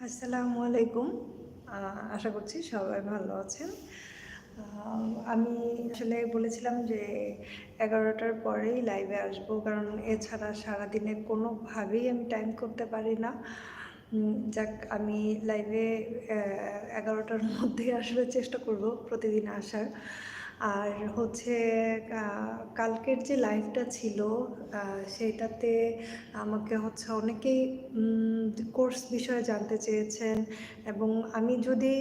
আসসালামু আলাইকুম। আশা করছি সবাই ভালো আছেন। আমি আসলে বলেছিলাম যে এগারোটার পরেই লাইভে আসব, কারণ এছাড়া সারাদিনে কোনোভাবেই আমি টাইম করতে পারি না। যাক, আমি লাইভে এগারোটার মধ্যে আসলে চেষ্টা করব প্রতিদিন আসার। আর হচ্ছে কালকের যে লাইভটা ছিল সেটাতে আমাকে হচ্ছে অনেকেই কোর্স বিষয়ে জানতে চেয়েছেন এবং আমি যদি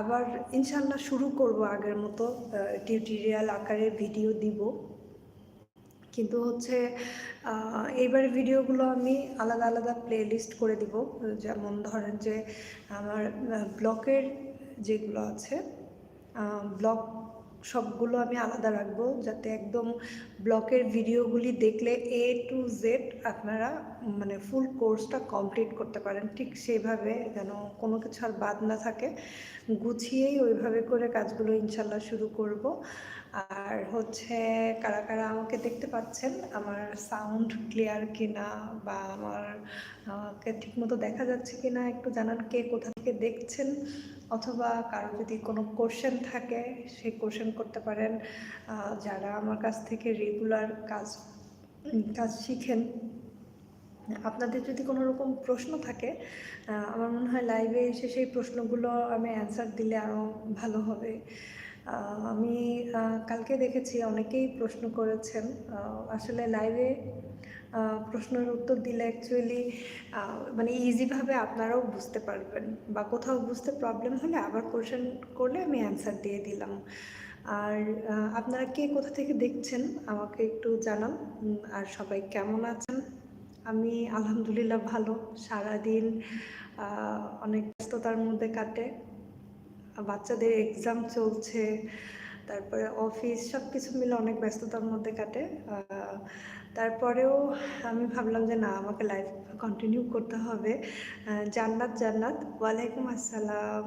আবার ইনশাল্লাহ শুরু করব আগের মতো টিউটোরিয়াল আকারে ভিডিও দিব। কিন্তু হচ্ছে এইবার ভিডিওগুলো আমি আলাদা আলাদা প্লে লিস্ট করে দিব। যেমন ধরেন যে, আমার ব্লকের যেগুলো আছে ব্লক সবগুলো আমি আলাদা রাখব যাতে একদম ব্লকের ভিডিওগুলি দেখলে এ টু জেড আপনারা মানে ফুল কোর্সটা কমপ্লিট করতে পারেন। ঠিক সেইভাবে যেন কোনো কিছু আর বাদ না থাকে। গুছিয়েই ওইভাবে করে কাজগুলো ইনশাল্লাহ শুরু করব। আর হচ্ছে কারা কারা আমাকে দেখতে পাচ্ছেন, আমার সাউন্ড ক্লিয়ার কিনা বা আমার, আমাকে ঠিকমতো দেখা যাচ্ছে কিনা একটু জানান কে কোথা থেকে দেখছেন, অথবা কারও যদি কোনো কোশ্চেন থাকে সেই কোশ্চেন করতে পারেন। যারা আমার কাছ থেকে রেগুলার কাজ কাজ শিখেন। আপনাদের যদি কোনো রকম প্রশ্ন থাকে আমার মনে হয় লাইভে এসে সেই প্রশ্নগুলো আমি অ্যান্সার দিলে আরও ভালো হবে। আমি কালকে দেখেছি, অনেকেই প্রশ্ন করেছেন আসলে লাইভে প্রশ্নের উত্তর দিলে অ্যাকচুয়ালি মানে ইজিভাবে আপনারাও বুঝতে পারবেন বা কোথাও বুঝতে প্রবলেম হলে আবার কোশ্চেন করলে আমি অ্যান্সার দিয়ে দিলাম। আর আপনারা কে কোথা থেকে দেখছেন, আমাকে একটু জানান। আর সবাই কেমন আছেন? আমি আলহামদুলিল্লাহ ভালো। সারাদিন অনেক ব্যস্ততার মধ্যে কাটে। বাচ্চাদের এক্সাম চলছে, তারপরে অফিস সব কিছু মিলে অনেক ব্যস্ততার মধ্যে কাটে। তারপরেও আমি ভাবলাম যে না, আমাকে লাইফ কন্টিনিউ করতে হবে। জান্নাত জান্নাত। ওয়ালাইকুম আসসালাম।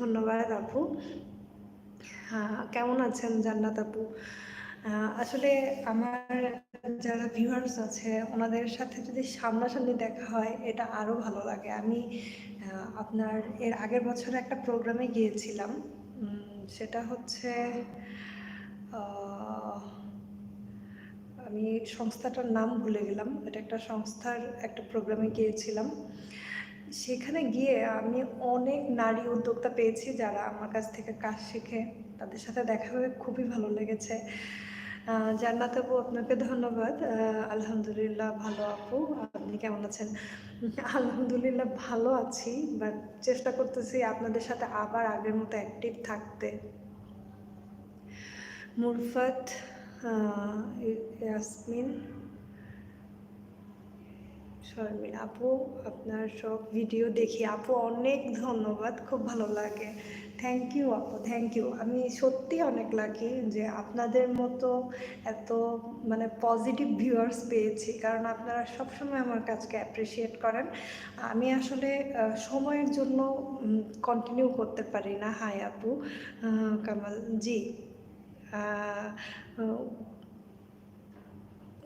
ধন্যবাদ আপু। হ্যাঁ কেমন আছেন জান্নাত আপু? আসলে আমার যারা ভিউয়ার্স আছে, ওনাদের সাথে যদি সামনাসামনি দেখা হয়, এটা আরও ভালো লাগে। আমি আপনার এর আগের বছরে একটা প্রোগ্রামে গিয়েছিলাম। সেটা হচ্ছে আমি সংস্থাটার নাম ভুলে গেলাম এটা একটা সংস্থার একটা প্রোগ্রামে গিয়েছিলাম। সেখানে গিয়ে আমি অনেক নারী উদ্যোক্তা পেয়েছি যারা আমার কাছ থেকে কাজ শিখে। তাদের সাথে দেখা হয়ে খুবই ভালো লেগেছে। জান্নাত আপু, আপনাকে ধন্যবাদ। আলহামদুলিল্লাহ ভালো আপু, আপনি কেমন আছেন? আলহামদুলিল্লাহ ভালো আছি বাট চেষ্টা করতেছি আপনাদের সাথে আবার আগের মতো অ্যাক্টিভ থাকতে। মুরফাত ইয়াসমিন শর্মিন আপু, আপনার সব ভিডিও দেখি। আপু, অনেক ধন্যবাদ, খুব ভালো লাগে। থ্যাংক ইউ আপু থ্যাংক ইউ আমি সত্যি অনেক লাকি যে আপনাদের মতো এত মানে পজিটিভ ভিউয়ার্স পেয়েছি, কারণ আপনারা সবসময় আমার কাজকে অ্যাপ্রিসিয়েট করেন। আমি আসলে সময়ের জন্য কন্টিনিউ করতে পারি না। হাই আপু কামাল জি।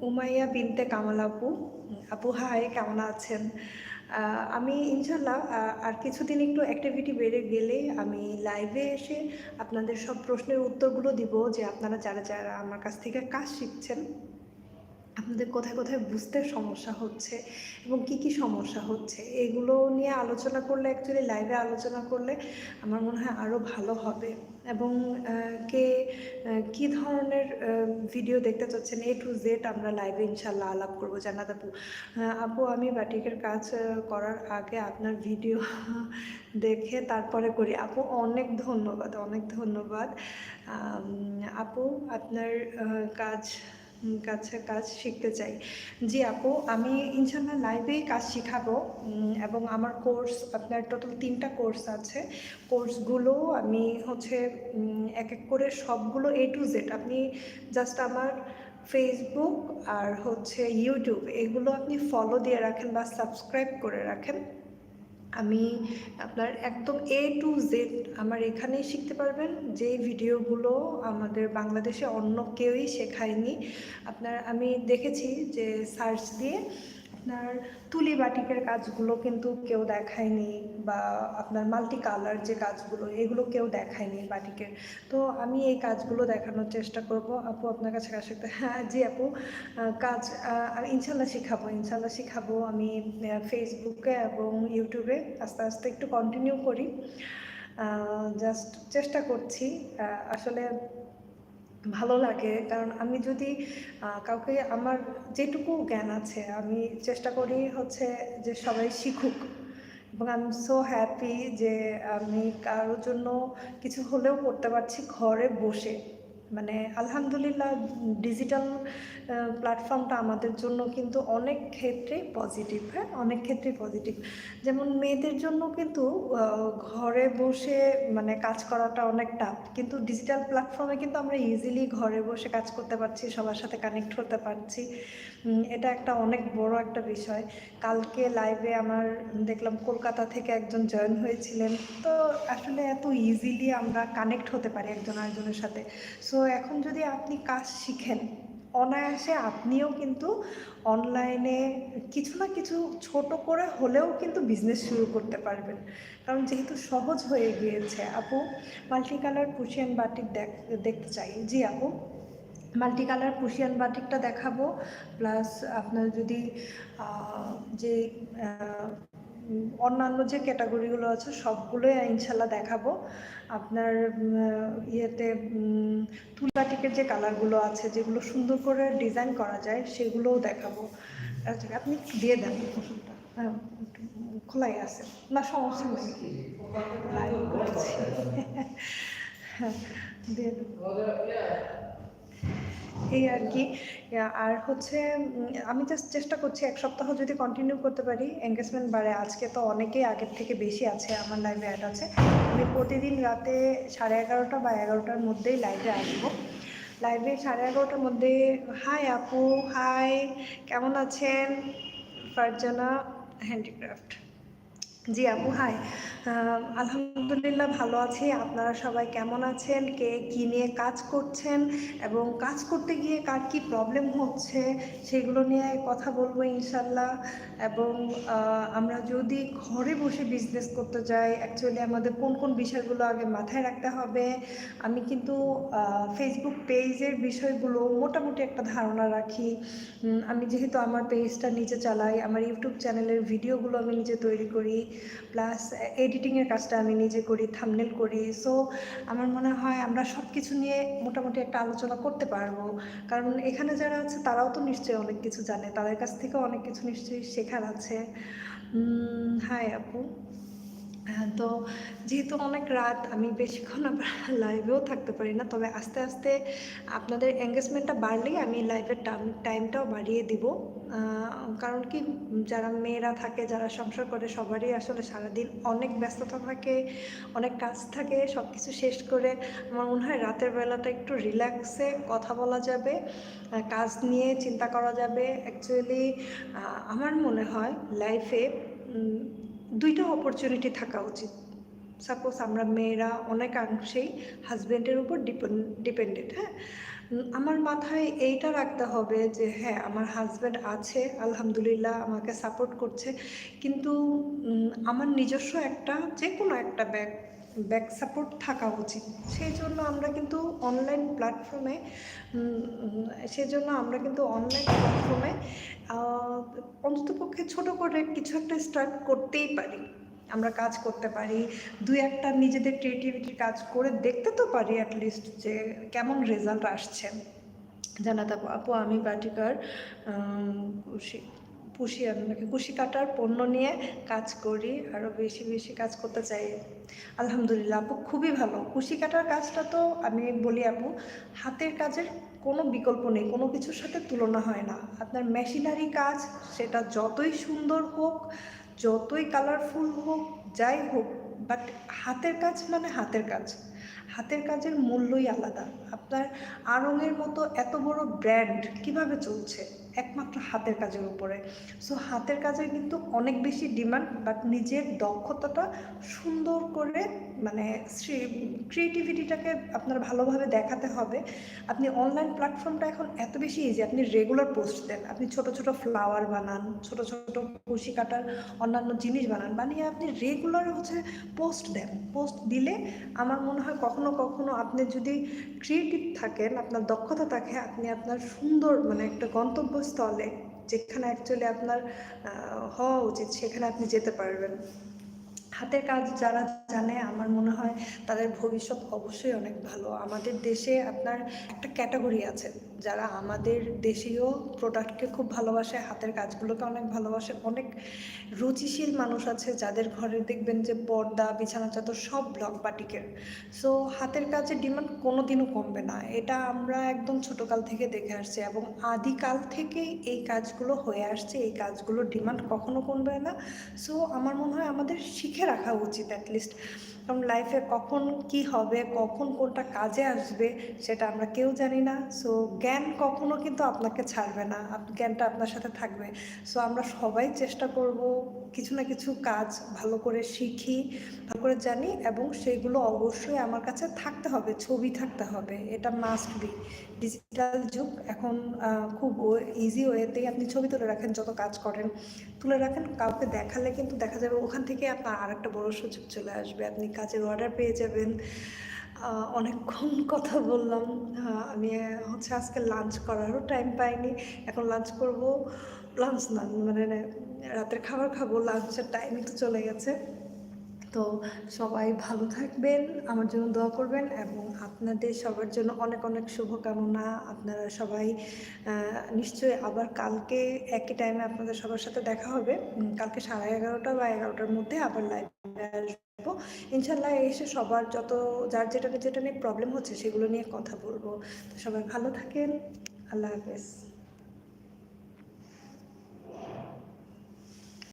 উমাইয়া বিনতে কামাল আপু। আপু হাই কেমন আছেন? আমি ইনশাল্লাহ আর কিছুদিন একটু অ্যাক্টিভিটি বেড়ে গেলে আমি লাইভে এসে আপনাদের সব প্রশ্নের উত্তরগুলো দিব যে আপনারা যারা যারা আমার কাছ থেকে কাজ শিখছেন, আপনাদের কোথায় কোথায় বুঝতে সমস্যা হচ্ছে এবং কি কি সমস্যা হচ্ছে, এগুলো নিয়ে আলোচনা করলে অ্যাকচুয়ালি লাইভে আলোচনা করলে আমার মনে হয় আরও ভালো হবে। এবং কে কি ধরনের ভিডিও দেখতে চাচ্ছেন? এ টু জেড আমরা লাইভে ইনশাল্লাহ আলাপ করব। জানাতে আপু আপু, আমি বাটিকের কাজ করার আগে আপনার ভিডিও দেখে তারপরে করি। আপু, অনেক ধন্যবাদ অনেক ধন্যবাদ। আপু, আপনার কাজ কাছে কাজ শিখতে চাই। জি আপু, আমি ইনশাল্লাহ লাইভেই কাজ শিখাবো এবং আমার কোর্স আপনার টোটাল তিনটা কোর্স আছে। কোর্সগুলো আমি হচ্ছে এক এক করে সবগুলো এ টু জেড আপনি জাস্ট আমার ফেসবুক আর হচ্ছে ইউটিউব এগুলো আপনি ফলো দিয়ে রাখেন বা সাবস্ক্রাইব করে রাখেন। আমি আপনার একদম এ টু জেড আমার এখানেই শিখতে পারবেন। যে ভিডিওগুলো আমাদের বাংলাদেশে অন্য কেউই শেখায়নি। আপনার আমি দেখেছি যে সার্চ দিয়ে আপনার তুলি বাটিকের কাজগুলো কিন্তু কেউ দেখায়নি বা আপনার মাল্টি কালার যে কাজগুলো, এগুলো কেউ দেখায়নি বাটিকের। তো আমি এই কাজগুলো দেখানোর চেষ্টা করব। আপু আপনার কাছে কাজ শিখতে হ্যাঁ জি আপু কাজ ইনশাল্লাহ শিখাবো ইনশাল্লাহ শিখাবো আমি ফেসবুকে এবং ইউটিউবে আস্তে আস্তে একটু কন্টিনিউ করি। জাস্ট চেষ্টা করছি। আসলে ভালো লাগে। কারণ আমি যদি কাউকে আমার যেটুকু জ্ঞান আছে, আমি চেষ্টা করি হচ্ছে যে সবাই শিখুক। এবং আই এম সো হ্যাপি যে আমি কারোর জন্য কিছু হলেও করতে পারছি ঘরে বসে। মানে আলহামদুলিল্লাহ, ডিজিটাল প্ল্যাটফর্মটা আমাদের জন্য কিন্তু অনেক ক্ষেত্রে পজিটিভ হ্যাঁ? অনেক ক্ষেত্রে পজিটিভ যেমন মেয়েদের জন্য কিন্তু ঘরে বসে মানে কাজ করাটা অনেক টাফ কিন্তু ডিজিটাল প্ল্যাটফর্মে কিন্তু আমরা ইজিলি ঘরে বসে কাজ করতে পারছি, সবার সাথে কানেক্ট হতে পারছি। এটা একটা অনেক বড় একটা বিষয়। কালকে লাইভে আমার দেখলাম কলকাতা থেকে একজন জয়েন হয়েছিলেন। তো আসলে এত ইজিলি আমরা কানেক্ট হতে পারি একজন আরেকজনের সাথে। সো এখন যদি আপনি কাজ শিখেন অনায়াসে আপনিও কিন্তু অনলাইনে কিছু না কিছু ছোট করে হলেও কিন্তু বিজনেস শুরু করতে পারবেন। কারণ যেহেতু সহজ হয়ে গিয়েছে, আপু মাল্টি কালার পুশিয়ান বাটিক দেখ, দেখতে চাই। জি, আপু। মাল্টি কালার পুশিয়ান বাটিকটা দেখাবো প্লাস আপনার যদি যে অন্যান্য যে ক্যাটাগরিগুলো আছে সবগুলোই ইনশাল্লাহ দেখাবো। আপনার ইয়েতে তুলা বাটিকের যে কালারগুলো আছে যেগুলো সুন্দর করে ডিজাইন করা যায় সেগুলোও দেখাবো। আচ্ছা, আপনি দিয়ে দেন। হ্যাঁ খোলাই আছে। না সমস্যা নেই। হ্যাঁ দিয়ে দেন এই আর কি। আর হচ্ছে আমি জাস্ট চেষ্টা করছি এক সপ্তাহ যদি কন্টিনিউ করতে পারি এঙ্গেজমেন্ট বাড়ে আজকে তো অনেকেই আগের থেকে বেশি আছে, আমার লাইভে অ্যাড আছে। আমি প্রতিদিন রাতে সাড়ে এগারোটা বা এগারোটার মধ্যেই লাইভে আসব। লাইভে সাড়ে এগারোটার মধ্যে হাই আপু হাই কেমন আছেন? ফারজানা হ্যান্ডিক্রাফট জি আপু হাই আলহামদুলিল্লাহ ভালো আছি। আপনারা সবাই কেমন আছেন? কে কী নিয়ে কাজ করছেন? এবং কাজ করতে গিয়ে কার কী প্রবলেম হচ্ছে? সেগুলো নিয়ে কথা বলব ইনশাল্লাহ এবং আমরা যদি ঘরে বসে বিজনেস করতে যাই অ্যাকচুয়ালি আমাদের কোন কোন বিষয়গুলো আগে মাথায় রাখতে হবে? আমি কিন্তু ফেসবুক পেজের বিষয়গুলো মোটামুটি একটা ধারণা রাখি। আমি যেহেতু আমার পেজটা নিজে চালাই, আমার ইউটিউব চ্যানেলের ভিডিওগুলো আমি নিজে তৈরি করি। প্লাস এডিটিংয়ের কাজটা আমি নিজে করি থামনেল করি। সো আমার মনে হয় আমরা সব কিছু নিয়ে মোটামুটি একটা আলোচনা করতে পারব। কারণ এখানে যারা আছে, তারাও তো নিশ্চয়ই অনেক কিছু জানে। তাদের কাছ থেকেও অনেক কিছু নিশ্চয়ই শেখার আছে। হাই আপু। তো যেহেতু অনেক রাত, আমি বেশিক্ষণ আবার লাইভেও থাকতে পারি না। তবে আস্তে আস্তে আপনাদের এঙ্গেজমেন্টটা বাড়লেই আমি লাইভের টাইম টাইমটাও বাড়িয়ে দিব। কারণ কি, যারা মেয়েরা থাকে, যারা সংসার করে, সবারই আসলে সারাদিন অনেক ব্যস্ততা থাকে, অনেক কাজ থাকে সব কিছু শেষ করে আমার মনে হয় রাতের বেলাটা একটু রিল্যাক্সে কথা বলা যাবে কাজ নিয়ে চিন্তা করা যাবে। অ্যাকচুয়ালি আমার মনে হয় লাইফে দুইটা অপরচুনিটি থাকা উচিত। সাপোজ আমরা মেয়েরা অনেকাংশেই হাজব্যান্ডের উপর ডিপেন্ডেন্ট হ্যাঁ? আমার মাথায় এইটা রাখতে হবে যে হ্যাঁ আমার হাজব্যান্ড আছে, আলহামদুলিল্লাহ আমাকে সাপোর্ট করছে, কিন্তু আমার নিজস্ব একটা যে কোনো একটা ব্যাগ ব্যাক সাপোর্ট থাকা উচিত। সেই জন্য আমরা কিন্তু অনলাইন প্ল্যাটফর্মে সেই জন্য আমরা কিন্তু অনলাইন প্ল্যাটফর্মে অন্ততপক্ষে ছোট করে কিছু একটা স্টার্ট করতেই পারি। আমরা কাজ করতে পারি, দুই একটা নিজেদের ক্রিয়েটিভিটির কাজ করে দেখতে তো পারি অ্যাটলিস্ট যে কেমন রেজাল্ট আসছে। জানাতে আপু আমি বাটিকার কুশি কুশি নাকি কুশি কাটার পণ্য নিয়ে কাজ করি আরও বেশি বেশি কাজ করতে চাই। আলহামদুলিল্লাহ, আপু খুবই ভালো। কুশি কাটার কাজটা তো আমি বলি, আপু, হাতের কাজের কোনো বিকল্প নেই, কোনো কিছুর সাথে তুলনা হয় না। আপনার মেশিনারি কাজ, সেটা যতই সুন্দর হোক, যতই কালারফুল হোক, যাই হোক বাট হাতের কাজ মানে হাতের কাজ। হাতের কাজের মূল্যই আলাদা। আপনার আড়ংয়ের মতো এত বড় ব্র্যান্ড কীভাবে চলছে? একমাত্র হাতের কাজের উপরে। সো হাতের কাজের কিন্তু অনেক বেশি ডিমান্ড বাট নিজের দক্ষতাটা সুন্দর করে মানে ক্রিয়েটিভিটিটাকে আপনার ভালোভাবে দেখাতে হবে। আপনি অনলাইন প্ল্যাটফর্মটা এখন এত বেশি ইজি আপনি রেগুলার পোস্ট দেন। আপনি ছোট ছোট ফ্লাওয়ার বানান, ছোট ছোট কুশি কাটার অন্যান্য জিনিস বানান, বানিয়ে আপনি রেগুলার হচ্ছে পোস্ট দেন। পোস্ট দিলে আমার মনে হয় কখনো কখনো আপনি যদি ক্রিয়েটিভ থাকেন, আপনার দক্ষতা থাকে, আপনি আপনার সুন্দর মানে একটা গন্তব্যস্থলে যেখানে অ্যাকচুয়ালি আপনার হওয়া উচিত, সেখানে আপনি যেতে পারবেন। হাতের কাজ যারা জানে, আমার মনে হয় তাদের ভবিষ্যৎ অবশ্যই অনেক ভালো। আমাদের দেশে আপনার একটা ক্যাটাগরি আছে, যারা আমাদের দেশীয় প্রোডাক্টকে খুব ভালোবাসে, হাতের কাজগুলোকে অনেক ভালোবাসে। অনেক রুচিশীল মানুষ আছে যাদের ঘরে দেখবেন যে পর্দা, বিছানা চাদর সব ব্লক বাটিকের সো হাতের কাজের ডিমান্ড কোনো দিনও কমবে না। এটা আমরা একদম ছোটোকাল থেকে দেখে আসছি এবং আদিকাল থেকেই এই কাজগুলো হয়ে আসছে। এই কাজগুলোর ডিমান্ড কখনো কমবে না। সো আমার মনে হয় আমাদের শিখে রাখা উচিত অ্যাটলিস্ট কারণ লাইফে কখন কি হবে, কখন কোনটা কাজে আসবে, সেটা আমরা কেউ জানি না। সো জ্ঞান কখনো কিন্তু আপনাকে ছাড়বে না। জ্ঞানটা আপনার সাথে থাকবে। সো আমরা সবাই চেষ্টা করব কিছু না কিছু কাজ ভালো করে শিখি, ভালো করে জানি এবং সেইগুলো অবশ্যই আমার কাছে থাকতে হবে, ছবি থাকতে হবে। এটা মাস্ট বি ডিজিটাল যুগ এখন খুব ইজি ওয়েতেই আপনি ছবি তুলে রাখেন, যত কাজ করেন। তুলে রাখেন, কাউকে দেখালে কিন্তু দেখা যাবে ওখান থেকে আপনার আর একটা বড় সুযোগ চলে আসবে। আপনি কাজের অর্ডার পেয়ে যাবেন। অনেকক্ষণ কথা বললাম। আমি হচ্ছে আজকে লাঞ্চ করারও টাইম পাইনি। এখন লাঞ্চ করব। লাঞ্চ না মানে রাতের খাবার খাব। লাঞ্চের টাইমই তো চলে গেছে। তো সবাই ভালো থাকবেন, আমার জন্য দোয়া করবেন এবং আপনাদের সবার জন্য অনেক অনেক শুভকামনা। আপনারা সবাই নিশ্চয়ই আবার কালকে একই টাইমে আপনাদের সবার সাথে দেখা হবে। কালকে সাড়ে এগারোটা বা এগারোটার মধ্যে আবার লাইভে আসব। ইনশাল্লাহ এসে সবার যত, যার যেটা যেটা নিয়ে প্রবলেম হচ্ছে সেগুলো নিয়ে কথা বলব। তো সবাই ভালো থাকেন। আল্লাহ হাফেজ।